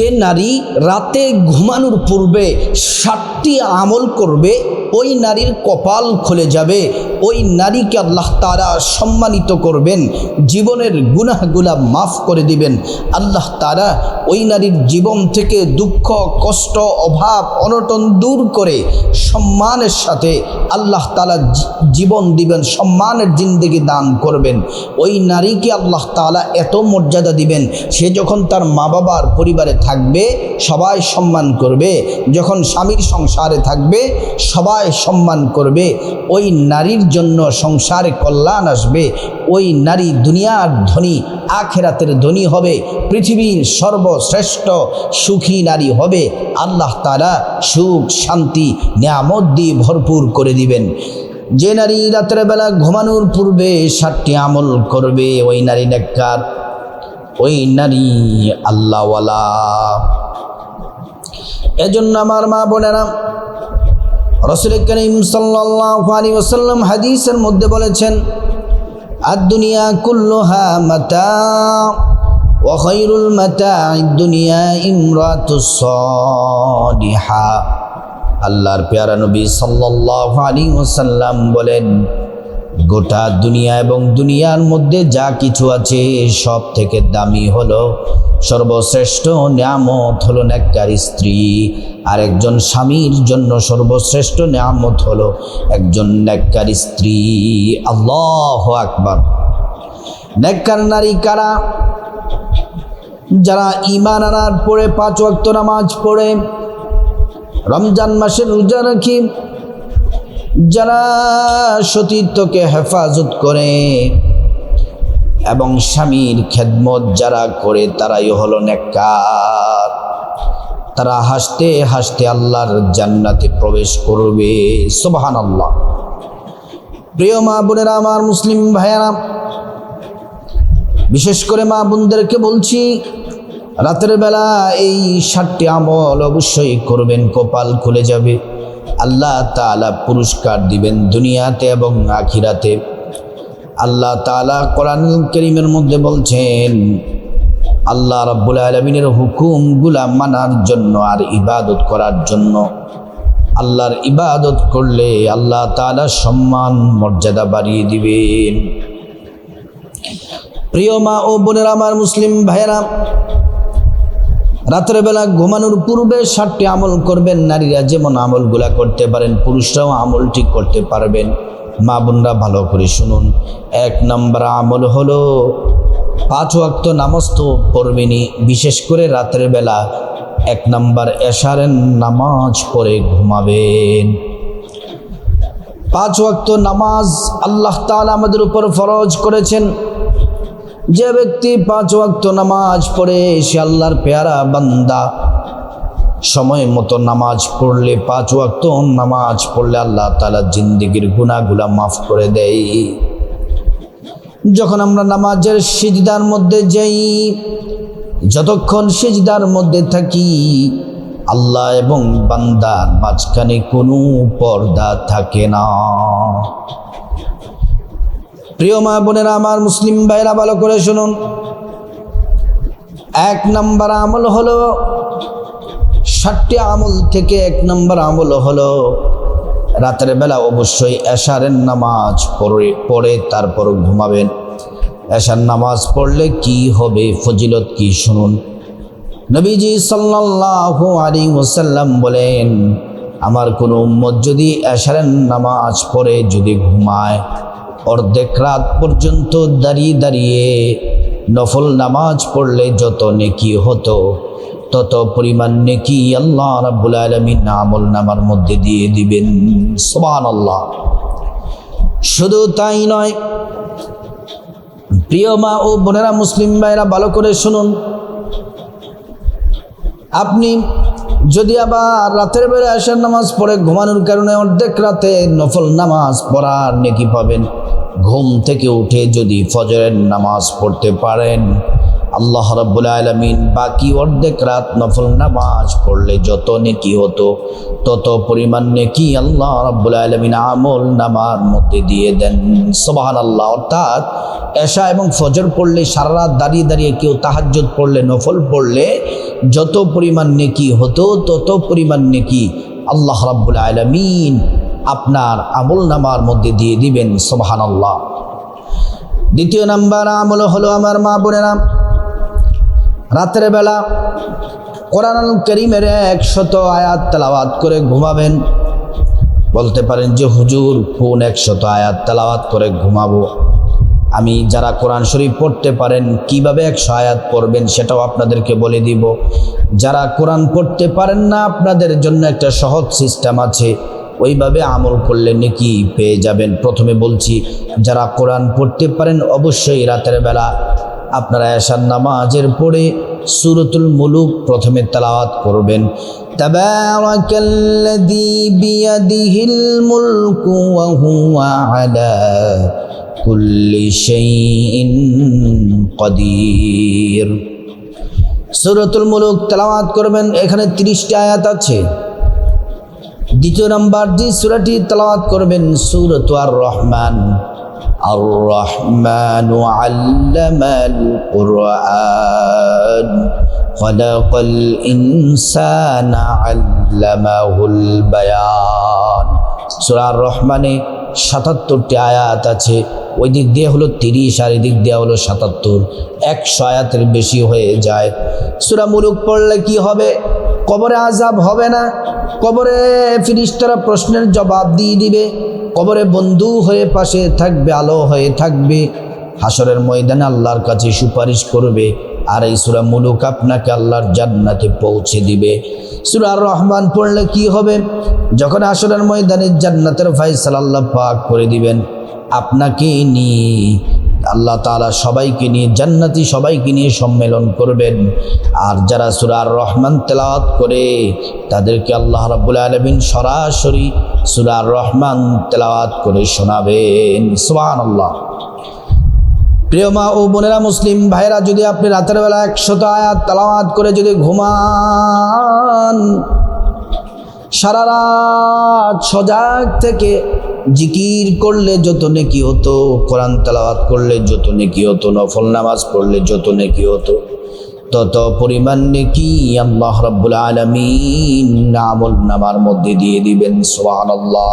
যে নারী রাতে ঘুমানোর পূর্বে ষাটটি আমল করবে, ওই নারীর কপাল খুলে যাবে। ওই নারীকে আল্লাহ তারা সম্মানিত করবেন, জীবনের গুনাহগুলা মাফ করে দিবেন। আল্লাহ তারা ওই নারীর জীবন থেকে দুঃখ, কষ্ট, অভাব, অনটন দূর করে সম্মানের সাথে আল্লাহ তালা জীবন দিবেন, সম্মানের জিন্দিগি দান করবেন। ওই নারীকে আল্লাহ তালা এত মর্যাদা দিবেন, সে যখন তার মা বাবার পরিবারে থাকবে, সবাই সম্মান করবে। যখন স্বামীর সংসারে থাকবে, সবাই সম্মান করবে। ওই নারীর জন্য সংসারে কল্যাণ আসবে। ওই নারী দুনিয়ার ধনী, আখেরাতের ধনী হবে। পৃথিবীর সর্বশ্রেষ্ঠ সুখী নারী হবে। আল্লাহ তারা সুখ, শান্তি, নিয়ামত দিয়ে ভরপুর করে দিবেন। যে নারী রাতের বেলা ঘুমানোর পূর্বে ষাটটি আমল করবে, ওই নারী নেককার। ওই নারী আল্লাহওয়ালা। এজন্য আমার মা বোনেরা, রসুল করিম সাল্লি ওসাল্লাম হাদিসের মধ্যে বলেছেন আর দুনিয়া কুল্লোহা মাতা ওখৈরুল মাতা দুনিয়া ইমরাতুসলিহা আল্লাহর পেয়ারা নবী সাল্লাহ আলী ওসাল্লাম বলেন গোটা দুনিয়া এবং দুনিয়ার মধ্যে যা কিছু আছে সব থেকে দামি হলো সর্বশ্রেষ্ঠ নিয়ামত হলো নেককার স্ত্রী। আর একজন স্বামীর জন্য সর্বশ্রেষ্ঠ নিয়ামত হলো একজন নেককার স্ত্রী। আল্লাহ আকবর। নেককার নারী কারা? যারা ইমান আনার পরে পাঁচ ওয়াক্ত নামাজ পড়ে, রমজান মাসের রোজা রাখি যারা সতীত্বকে হেফাজত করে এবং স্বামীর খেদমত যারা করে, তারাই হলো নেককার। তারা হাসতে হাসতে আল্লাহর জান্নাতে প্রবেশ করবে। সোবাহান আল্লাহ প্রিয় মা বোনেরা, আমার মুসলিম ভাইয়ারা, বিশেষ করে মা বোনদেরকে বলছি, রাতের বেলা এই ষাটটি আমল অবশ্যই করবেন, কপাল খুলে যাবে। আল্লাহ তালা পুরস্কার দিবেন দুনিয়াতে এবং আখিরাতে। আল্লাহ তালা কোরআন করিমের মধ্যে বলছেন, আল্লাহ রব্বুল আলমিনের হুকুমগুলা মানার জন্য আর ইবাদত করার জন্য। আল্লাহর ইবাদত করলে আল্লাহ তালা সম্মান, মর্যাদা বাড়িয়ে দিবেন। প্রিয় মা ও বোনের, আমার মুসলিম ভাইয়েরা রাতের বেলা ঘুমানোর পূর্বে ষাটটি আমল করবেন, নারীরা যেমন আমলগুলা করতে পারেন, পুরুষরাও আমল ঠিক করতে পারবেন। মা বোনরা ভালো করে শুনুন। এক নম্বর আমল হলো, পাঁচ ওয়াক্ত নামাজ তো পড়বেনি বিশেষ করে রাতের বেলা। এক নম্বর এশারের নামাজ পড়ে ঘুমাবেন। পাঁচ ওয়াক্ত নামাজ আল্লাহ তাআলা আমাদের উপর ফরজ করেছেন। যে ব্যক্তি পাঁচ ওয়াক্ত নামাজ পড়ে, সে আল্লাহর পেয়ারা বান্দা। সময় মতো নামাজ পড়লে, পাঁচ ওয়াক্ত নামাজ পড়লে আল্লাহ তালা জিন্দিগির গুণাগুলা মাফ করে দেয়। যখন আমরা নামাজের সিজদার মধ্যে যাই, যতক্ষণ সিজদার মধ্যে থাকি, আল্লাহ এবং বান্দার মাঝখানে কোনো পর্দা থাকে না। প্রিয় মা বোনেরা, আমার মুসলিম ভাইরা ভালো করে শুনুন। এক নম্বর আমল হলো, ষাটটি আমল থেকে এক নম্বর আমল হলো, রাতের বেলা অবশ্যই এশারের নামাজ পড়ে পড়ে তারপর ঘুমাবেন। এশার নামাজ পড়লে কি হবে, ফজিলত কি শুনুন। নবীজি সাল্লাল্লাহু আলী ওসাল্লাম বলেন, আমার কোনো উম্মত যদি এশারের নামাজ পড়ে, যদি ঘুমায় অর্ধেক রাত পর্যন্ত দাঁড়িয়ে দাঁড়িয়ে নফল নামাজ পড়লে যত নেকি হতো, তত পরিমাণ নেকি আল্লাহ রাব্বুল আলমিন আমল নামার মধ্যে দিয়ে দিবেন। সোবান আল্লাহ শুধু তাই নয়, প্রিয় মা ও বোনেরা মুসলিম ভাইরা ভালো করে শুনুন। আপনি যদি আবার রাতের বেলা আসার নামাজ পড়ে, ঘুমানোর কারণে অর্ধেক রাতে নফল নামাজ পড়ার নেকি পাবেন ঘুম থেকে উঠে যদি ফজরের নামাজ পড়তে পারেন, আল্লাহ রব্বুল আলমিন বাকি অর্ধেক রাত নফল নামাজ পড়লে যত নেকি হতো, তত পরিমাণ নেকি আল্লাহ রব্বুল আলমিন আমল নামার মধ্যে দিয়ে দেন। সবাহান আল্লাহ অর্থাৎ এশা এবং ফজর পড়লে, সারা রাত দাঁড়িয়ে দাঁড়িয়ে কেউ তাহাজ্জুদ পড়লে, নফল পড়লে যত পরিমাণ নেকি হতো, তত পরিমাণ নেকি আল্লাহ রাব্বুল আলমিন আপনার আমল নামার মধ্যে দিয়ে দিবেন সোবাহান আল্লাহ দ্বিতীয় নাম্বার আমল হলো আমার মা বোনেরা, রাতের বেলা কোরআন করিমের একশত আয়াত তেলাওয়াত করে ঘুমাবেন। বলতে পারেন যে, হুজুর, কোন একশত আয়াত তেলাওয়াত করে ঘুমাবো? আমি যারা কোরআন শরীফ পড়তে পারেন, কীভাবে একশো আয়াত পড়বেন সেটাও আপনাদেরকে বলে দিব। যারা কোরআন পড়তে পারেন না, আপনাদের জন্য একটা সহজ সিস্টেম আছে। ওইভাবে আমল করলে নেকি পেয়ে যাবেন। প্রথমে বলছি, যারা কোরআন পড়তে পারেন অবশ্যই রাতের বেলা আপনারা এসার নামাজের পড়ে সুরতুল মুলুক প্রথমে তালাওয়াত করবেন। তাবারাকাল্লাযী বিয়াদিহিল মুলকু ওয়া হুয়া আলা কুল্লি শাইইন কদির। সুরতুল মুলুক তেলাওয়াত করবেন। এখানে তিরিশটি আয়াত আছে। দ্বিতীয় নাম্বার যে সুরাটি তেলাওয়াত করবেন সুরত আর রহমান আর রহমান আল্লাম القرآن خلق الإنسان علمه البيان সূরা আর রহমানে সাতাত্তরটি আয়াত আছে ওই দিক দিয়ে হলো তিরিশ আর এদিক দিয়ে হলো সাতাত্তর একশো আয়াতের বেশি হয়ে যায় সুরা মুলুক পড়লে কি হবে কবরে আজাব হবে না। কবরে ফিরিস্তারা প্রশ্নের জবাব দিয়ে দিবে। কবরে বন্ধু হয়ে পাশে থাকবে, আলো হয়ে থাকবে। হাসরের ময়দানে আল্লাহর কাছে সুপারিশ করবে। আর এই সুরা মুলুক আপনাকে আল্লাহর জান্নাতে পৌঁছে দিবে। সুরা রহমান পড়লে কি হবে? যখন আসরের ময়দানে জান্নাতের ফাইসাল আল্লাহ পাক করে দিবেন আপনাকে নিয়ে আল্লাহ তালা সবাইকে নিয়ে, জান্নাতি সবাইকে নিয়ে সম্মেলন করবেন। আর যারা সুরার রহমান তেলাওয়াত করে, তাদেরকে আল্লাহ রাব্বুল আলমিন সরাসরি সুরার রহমান তেলাওয়াত করে শোনাবেন। সুবহানাল্লাহ। প্রিয় মা ও বোনেরা মুসলিম ভাইরা যদি আপনি রাতের বেলা একশত আয়াত তালাওয়াত করে যদি ঘুমান, সারা রাত সজাগ থেকে জিকির করলে যত নেকি হতো, কোরআন তালাওয়াত করলে যত নেকি হতো, নফল নামাজ পড়লে যত নেকি হতো, তত পরিমাণ নেকি আল্লাহ রাব্বুল আলামিন আমল নামার মধ্যে দিয়ে দিবেন, সুবহানাল্লাহ।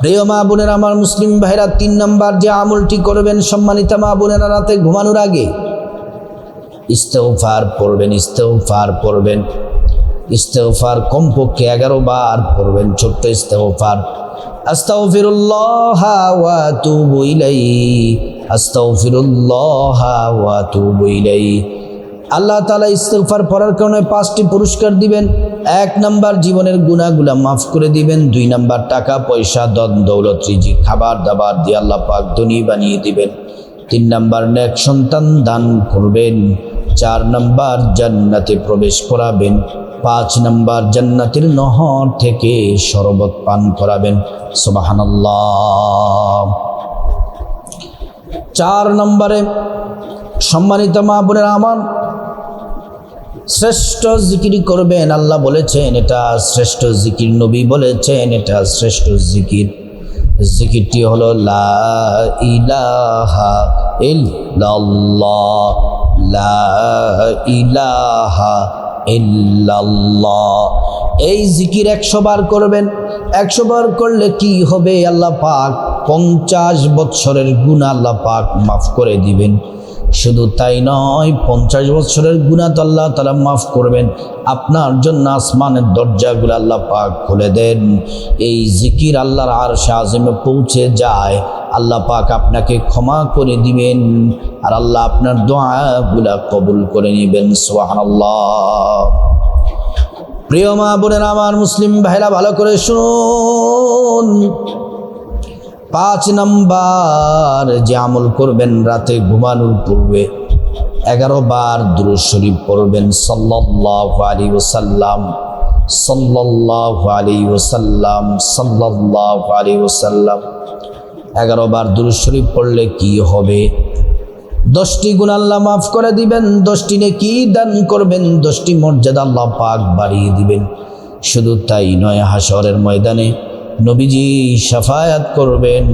প্রিয় মা বোনের, আমার মুসলিম ভাইরা, তিন নাম্বার যে আমলটি করবেন সম্মানিতা মা বোনেরা, রাতে ঘুমানোর আগে ইস্তেফার পড়বেন ইস্তেফার পড়বেন ইস্তেফার কমপক্ষে এগারো বার পড়বেন, ছোট্ট ইস্তেফার আস্তাগফিরুল্লাহ ওয়া আতুবু ইলাইহি, আস্তাগফিরুল্লাহ ওয়া আতুবু ইলাইহি। আল্লাহ তালা ইস্তেফার পড়ার কারণে পাঁচটি পুরস্কার দিবেন। এক নাম্বার, জীবনের গুণাগুলা মাফ করে দিবেন। দুই নাম্বার, টাকা, পয়সা দন দৌলত রিজি খাবার, দাবার দিয়ে আল্লাহ পাক ধনী বানিয়ে দিবেন। তিন নাম্বার, নেক সন্তান দান করবেন। চার নাম্বার, জান্নাতে প্রবেশ করাবেন। পাঁচ নম্বর জান্নাতের নহর থেকে শরবত পান করাবেন। সুবহানাল্লাহ। চার নম্বরে সম্মানিত মা বোনের আমার শ্রেষ্ঠ জিকির করবেন, আল্লাহ বলেছেন, এটা শ্রেষ্ঠ জিকির, নবী বলেছেন, এটা শ্রেষ্ঠ জিকির। জিকিরটি হলো, লা ইলাহা ইল্লাল্লাহ, লা ইলাহা ইল্লাল্লাহ। এই জিকির একশো বার করবেন। একশো বার করলে কি হবে? আল্লাহ পাক পঞ্চাশ বৎসরের গুণ আল্লাহ পাক মাফ করে দিবেন। শুধু তাই নয়, পঞ্চাশ বছরের গুণা তো আল্লাহ তালা মাফ করবেন। আপনার জন্য আসমানের দরজাগুলো আল্লাহ পাক খুলে দেন। এই জিকির আল্লাহর আর আজমে পৌঁছে যায়। আল্লাহ পাক আপনাকে ক্ষমা করে দিবেন আর আল্লাহ আপনার দোয়াগুলা কবুল করে নেবেন। সোহানাল্লাহ প্রিয় মা বোনেরা, আমার মুসলিম ভাইরা, ভালো করে শুনুন। পাঁচ নাম্বার যে আমল করবেন রাতে ঘুমানোর পূর্বে এগারো বার দুরুদ শরীফ পড়বেন সাল্লাহ আলী ওসাল্লাম সাল্লাহ আলী ওসাল্লাম সাল্লাহ আলী ওসাল্লাম এগারো বার দুরুদ শরীফ পড়লে কি হবে? দশটি গুণ আল্লাহ মাফ করে দিবেন, দশটি নেকি দান করবেন, দশটি মর্যাদা আল্লাহ পাক বাড়িয়ে দিবেন। শুধু তাই নয় হাসরের ময়দানে নবীজি সাফায়াত করবেন,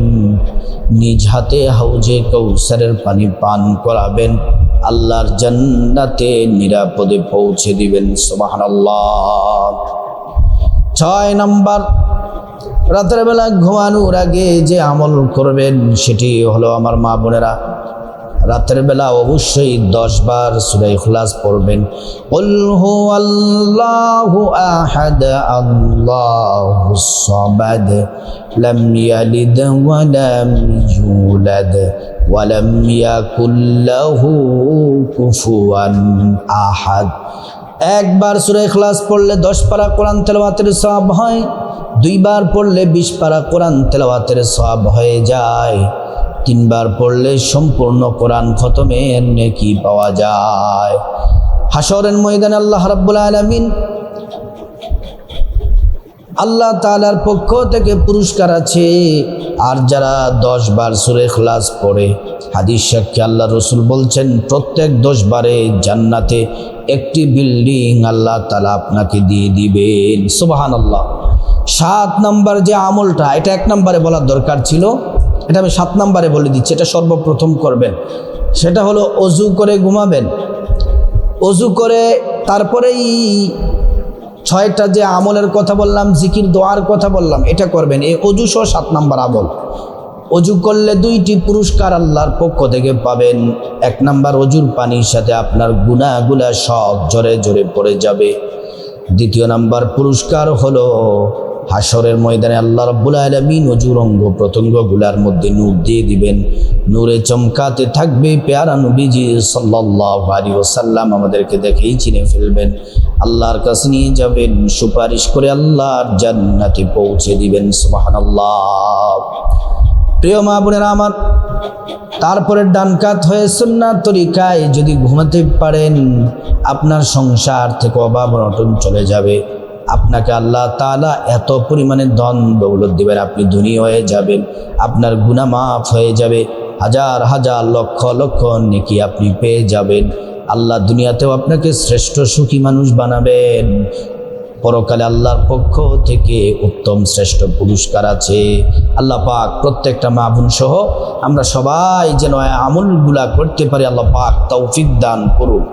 নিজ হাতে হাউজে কৌসারের পানি পান করাবেন, আল্লাহর জান্নাতে নিরাপদে পৌঁছে দিবেন, সুবহানাল্লাহ। ছয় নম্বর, রাতের বেলা ঘুমানোর আগে যে আমল করবেন, সেটি হলো আমার মা বোনেরা রাতের বেলা অবশ্যই দশ বার সুরাই খুলাস পড়বেন। আল্লাহু আহাদ আহাদ। একবার সুরে ইখলাস পড়লে দশ পারা কোরআন তেলাওয়াতের সব হয়, দুইবার পড়লে বিশ পারা কোরআন তেলাওয়াতের সব হয়ে যায়। তিনবার পড়লে সম্পূর্ণ কোরআন খতমের নেকি পাওয়া যায়। হাসরের ময়দানে আল্লাহ রাব্বুল আলামিন আল্লাহ তালার পক্ষ থেকে পুরস্কার আছে। আর যারা দশ বার সুরে খলাস পড়ে, হাদিস সাক্ষী আল্লাহ রসুল বলছেন, প্রত্যেক দশ বারে জান্নাতে একটি বিল্ডিং আল্লাহ তালা আপনাকে দিয়ে দিবেন। সুবাহান আল্লাহ সাত নাম্বার যে আমলটা, এটা এক নম্বরে বলার দরকার ছিল। এটা আমি সাত নাম্বারে বলে দিচ্ছি, এটা সর্বপ্রথম করবেন। সেটা হলো অজু করে ঘুমাবেন। অজু করে তারপরেই ছয়টা যে আমলের কথা বললাম, জিকির, দোয়ার কথা বললাম, এটা করবেন। এই অজু সহ সাত নাম্বার আমল। অজু করলে দুইটি পুরস্কার আল্লাহর পক্ষ থেকে পাবেন। এক নাম্বার অজুর পানির সাথে আপনার গুণাগুলা সব জোরে জোরে পড়ে যাবে। দ্বিতীয় নাম্বার পুরস্কার হলো হাসরের ময়দানে আল্লাহ রাব্বুল আলামিন অজুর অঙ্গ প্রত্যঙ্গগুলার মধ্যে নূর দিয়ে দিবেন। নূরে চমকাতে থাকবে পেয়ারা নবীজি সাল্লাল্লাহু আলাইহি ওয়াসাল্লাম, আমাদেরকে দেখেই চিনে ফেলবেন। আল্লাহর কাছে নিয়ে যাবেন, সুপারিশ করে আল্লাহর জান্নাতে পৌঁছে দিবেন, সুবহানাল্লাহ। প্রিয় মা বোনেরা, আমার তারপরে ডান কাত হয়ে সুন্নার তরিকায় যদি ঘুমাতে পারেন, আপনার সংসার থেকে অভাব অনটন চলে যাবে। আপনাকে আল্লাহ তাআলা এত পরিমাণে ধন দৌলত দিবেন, আপনি ধনী হয়ে যাবেন, আপনার গুনাহ মাফ হয়ে যাবে। হাজার হাজার লক্ষ লক্ষ নেকি আপনি পেয়ে যাবেন। আল্লাহ দুনিয়াতেও আপনাকে শ্রেষ্ঠ সুখী মানুষ বানাবেন। পরকালে আল্লাহর পক্ষ থেকে উত্তম শ্রেষ্ঠ পুরস্কার আছে। আল্লাহ পাক প্রত্যেকটা মা বোন সহ আমরা সবাই যেন আমলগুলা করতে পারি, আল্লাহ পাক তৌফিক দান করুন